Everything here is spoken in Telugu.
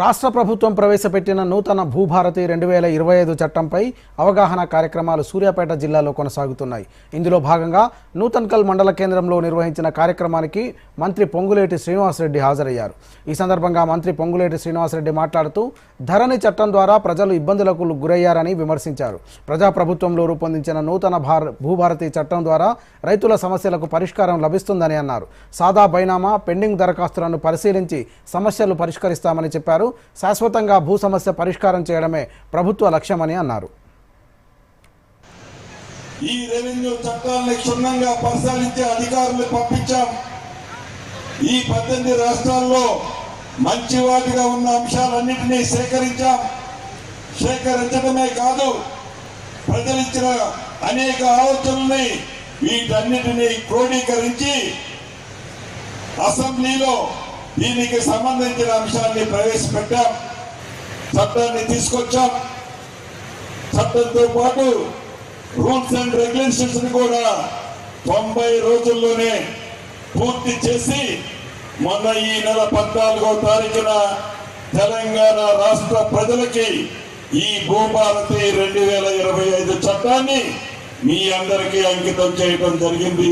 రాష్ట్ర ప్రభుత్వం ప్రవేశపెట్టిన నూతన భూభారతి రెండు వేల ఇరవై ఐదు చట్టంపై అవగాహన కార్యక్రమాలు సూర్యాపేట జిల్లాలో కొనసాగుతున్నాయి. ఇందులో భాగంగా నూతన్కల్ మండల కేంద్రంలో నిర్వహించిన కార్యక్రమానికి మంత్రి పొంగులేటి శ్రీనివాసరెడ్డి హాజరయ్యారు. ఈ సందర్భంగా మంత్రి పొంగులేటి శ్రీనివాసరెడ్డి మాట్లాడుతూ ధరణి చట్టం ద్వారా ప్రజలు ఇబ్బందులకు గురయ్యారని విమర్శించారు. ప్రజాప్రభుత్వంలో రూపొందించిన నూతన భార భూభారతి చట్టం ద్వారా రైతుల సమస్యలకు పరిష్కారం లభిస్తుందని అన్నారు. సాదా బైనామా పెండింగ్ దరఖాస్తులను పరిశీలించి సమస్యలు పరిష్కరిస్తామని చెప్పారు. శాశ్వతంగా భూ సమస్య పరిష్కారం చేయడమే ప్రభుత్వ లక్ష్యమని అన్నారు. ఈ రెవెన్యూ చట్టాలని క్షుణ్ణంగా పరిశీలించే అధికారులు పంపించాం. ఈ పద్దెనిమిది రాష్ట్రాల్లో మంచి వాటిగా ఉన్న అంశాలన్నింటినీ సేకరించాం. సేకరించడమే కాదు ప్రజలిచ్చిన అనేక ఆలోచనల్ని వీటన్నిటినీ క్రోడీకరించి అసెంబ్లీలో దీనికి సంబంధించిన అంశాన్ని ప్రవేశపెట్టాం. చట్టాన్ని తీసుకొచ్చాం. చట్టంతో పాటు రూల్స్ అండ్ రెగ్యులేషన్స్ కూడా తొంభై రోజుల్లోనే పూర్తి చేసి మొన్న ఈ నెల పద్నాలుగో తారీఖున తెలంగాణ రాష్ట్ర ప్రజలకి ఈ భూభారతి రెండు వేల ఇరవై ఐదు చట్టాన్ని మీ అందరికీ అంకితం చేయడం జరిగింది.